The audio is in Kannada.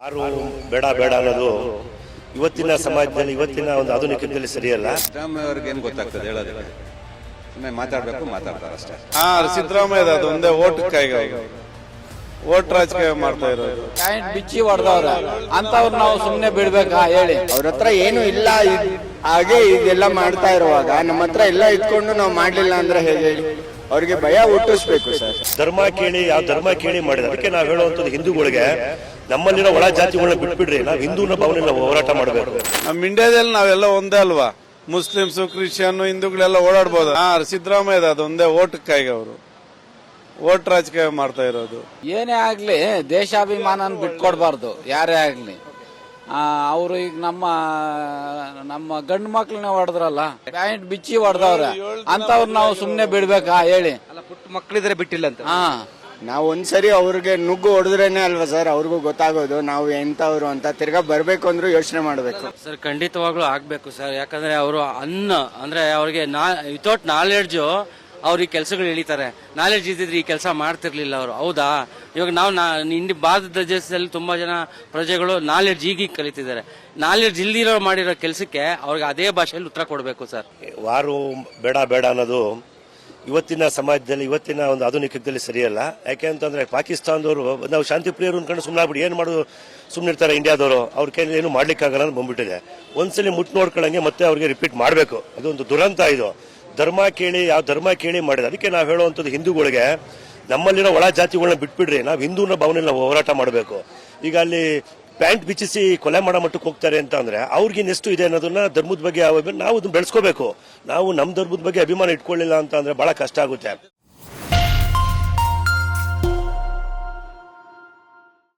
ಯಾರು ಬೇಡ ಬೇಡ ಅನ್ನೋದು ಇವತ್ತಿನ ಸಮಾಜದಲ್ಲಿ ಇವತ್ತಿನ ಒಂದು ಆಧುನಿಕದಲ್ಲಿ ಸರಿಯಲ್ಲ? ಸಿದ್ದರಾಮಯ್ಯ ಏನ್ ಗೊತ್ತಾಗ್ತದೆ ಹೇಳೋದಿಲ್ಲ ಸುಮ್ಮನೆ ಮಾತಾಡ್ಬೇಕು ಮಾತಾಡ್ತಾರೆ ಅಷ್ಟೇ. ಹಾ ಸಿದ್ದರಾಮಯ್ಯ ಅದು ಒಂದೇ ಓಟ್ ಕೈಗೆ ಓಟ್ ರಾಜಕೀಯ ಮಾಡ್ತಾ ಇರೋದು. ಪಾಯಿಂಟ್ ಬಿಚ್ಚಿ ಹೊಡೆದವ್ರೆ. ಅಂತವ್ರು ನಾವು ಸುಮ್ಮನೆ ಬಿಡ್ಬೇಕಾ ಹೇಳಿ. ಅವ್ರ ಹತ್ರ ಏನು ಇಲ್ಲ. ಹಾಗೆ ಇದೆಲ್ಲ ಮಾಡ್ತಾ ಇರುವಾಗ ನಮ್ಮ ಹತ್ರ ಎಲ್ಲ ಇಟ್ಕೊಂಡು ನಾವು ಮಾಡ್ಲಿಲ್ಲ ಅಂದ್ರೆ ಹೇಗೆ? ಹೇಳಿ ಅವ್ರಿಗೆ ಭಯ ಹುಟ್ಟಿಸ್ಬೇಕು ಸರ್. ಧರ್ಮ ಕೇಳಿ ಯಾವ ಧರ್ಮ ಕೇಳಿ ಮಾಡಿದ ಅದಕ್ಕೆ ನಾವು ಹೇಳುವಂಥದ್ದು ಹಿಂದೂಗಳಿಗೆ ನಮ್ಮಲ್ಲಿರೋ ಒಳ ಜಾತಿಗಳನ್ನ ಬಿಟ್ಬಿಡ್ರಿ. ನಾವು ಹಿಂದೂನ ಭಾವನೆ ನಾವು ಹೋರಾಟ ಮಾಡಬೇಕು. ನಮ್ಮ ಇಂಡಿಯಾದಲ್ಲಿ ನಾವೆಲ್ಲ ಒಂದೇ ಅಲ್ವಾ? ಮುಸ್ಲಿಮ್ಸು ಕ್ರಿಶ್ಚಿಯನ್ ಹಿಂದೂಗಳೆಲ್ಲ ಓಡಾಡ್ಬೋದು. ಹಾ ಸಿದ್ದರಾಮಯ್ಯ ಅದು ಒಂದೇ ಓಟ್ ಕೈಗೆ ಅವರು. ಓಟ್ ರಾಜಕೀಯ ಮಾಡ್ತಾ ಇರೋದು. ಏನೇ ಆಗ್ಲಿ ದೇಶಾಭಿಮಾನ ಬಿಟ್ಕೊಡ್ಬಾರ್ದು. ಯಾರೇ ಆಗ್ಲಿ. ಅವರು ಈಗ ನಮ್ಮ ನಮ್ಮ ಗಂಡು ಮಕ್ಳನ್ನ ಹೊಡೆದ್ರಲ್ಲ? ಪ್ಯಾಂಟ್ ಬಿಚ್ಚಿ ಹೊಡೆದವ್ರೆ. ಅಂತವ್ರು ನಾವು ಸುಮ್ನೆ ಬಿಡ್ಬೇಕಾ? ಹೇಳಿ. ಅಲ್ಲ ಪುಟ್ಟ ಮಕ್ಕಳಿದ್ರೆ ಬಿಟ್ಟಿಲ್ಲ ಅಂತ. ಹಾ. ನಾವು ಒಂದ್ಸರಿ ಅವ್ರಿಗೆ ನುಗ್ಗು ಹೊಡೆದ್ರೇನೆ ಅಲ್ವಾ ಸರ್? ಅವ್ರಿಗೂ ಗೊತ್ತಾಗೋದು. ನಾವು ಎಂತವ್ರು ಅಂತ ತಿರ್ಗಾ ಬರ್ಬೇಕು ಅಂದ್ರೂ ಯೋಚನೆ ಮಾಡ್ಬೇಕು. ಸರ್ ಖಂಡಿತವಾಗ್ಲೂ ಆಗ್ಬೇಕು ಸರ್. ಯಾಕಂದ್ರೆ ಅವರು ಅನ್ನ ಅಂದ್ರೆ ಅವ್ರಿಗೆ ನಾ ವಿತೌಟ್ ನಾಲೆಡ್ಜು ಅವ್ರು ಈ ಕೆಲಸಗಳು ಎಳಿತಾರೆ. ನಾಲೆಡ್ಜ್ ಇದ್ದಿದ್ರೆ ಈ ಕೆಲಸ ಮಾಡ್ತಿರ್ಲಿಲ್ಲ ಅವರು. ಹೌದಾ? ಇವಾಗ ನಾವು ನಾ ಇಂಡಿ ಭಾರತ ದೇಶದಲ್ಲಿ ತುಂಬ ಜನ ಪ್ರಜೆಗಳು ನಾಲೆಡ್ಜ್ ಈಗ ಕಲಿತಿದ್ದಾರೆ. ನಾಲೆಡ್ಜ್ ಇಲ್ದಿರೋ ಮಾಡಿರೋ ಕೆಲಸಕ್ಕೆ ಅವ್ರಿಗೆ ಅದೇ ಭಾಷೆಯಲ್ಲಿ ಉತ್ತರ ಕೊಡಬೇಕು ಸರ್. ವಾರು ಬೇಡ ಬೇಡ ಅನ್ನೋದು ಇವತ್ತಿನ ಸಮಾಜದಲ್ಲಿ, ಇವತ್ತಿನ ಒಂದು ಆಧುನಿಕದಲ್ಲಿ ಸರಿಯಲ್ಲ. ಯಾಕೆ ಅಂತಂದ್ರೆ ಪಾಕಿಸ್ತಾನದವರು, ನಾವು ಶಾಂತಿ ಪ್ರಿಯರು ಅನ್ಕೊಂಡು ಏನು ಮಾಡೋದು ಸುಮ್ಮನೆ ಇರ್ತಾರೆ ಇಂಡಿಯಾದವರು. ಅವ್ರ ಕೈಲಿ ಏನು ಮಾಡ್ಲಿಕ್ಕಾಗಲ್ಲ ಅಂತ ಬಂದ್ಬಿಟ್ಟಿದೆ. ಒಂದ್ಸಲಿ ಮುಟ್ಟು ನೋಡ್ಕೊಳ್ಳಂಗೆ ಮತ್ತೆ ಅವ್ರಿಗೆ ರಿಪೀಟ್ ಮಾಡಬೇಕು. ಅದೊಂದು ದುರಂತ ಇದು. ಧರ್ಮ ಕೇಳಿ, ಯಾವ ಧರ್ಮ ಕೇಳಿ ಮಾಡಿದ. ಅದಕ್ಕೆ ನಾವು ಹೇಳುವಂಥದ್ದು ಹಿಂದೂಗಳಿಗೆ, ನಮ್ಮಲ್ಲಿರೋ ಒಳ ಜಾತಿಗಳನ್ನ ಬಿಟ್ಬಿಡ್ರಿ. ನಾವು ಹಿಂದೂನ ಭಾವನೆ ನಾವು ಹೋರಾಟ ಮಾಡಬೇಕು. ಈಗ ಅಲ್ಲಿ ಪ್ಯಾಂಟ್ ಬಿಚ್ಚಿಸಿ ಕೊಲೆ ಮಾಡೋ ಮಟ್ಟಕ್ಕೆ ಹೋಗ್ತಾರೆ ಅಂತ ಅಂದ್ರೆ, ಅವ್ರಿಗೆ ಎಷ್ಟು ಇದೆ ಅನ್ನೋದನ್ನ ಧರ್ಮದ ಬಗ್ಗೆ ನಾವು ಅದನ್ನ ಬೆಳೆಸ್ಕೋಬೇಕು. ನಾವು ನಮ್ಮ ಧರ್ಮದ ಬಗ್ಗೆ ಅಭಿಮಾನ ಇಟ್ಕೊಳ್ಳಿಲ್ಲ ಅಂತ ಅಂದ್ರೆ ಬಹಳ ಕಷ್ಟ ಆಗುತ್ತೆ.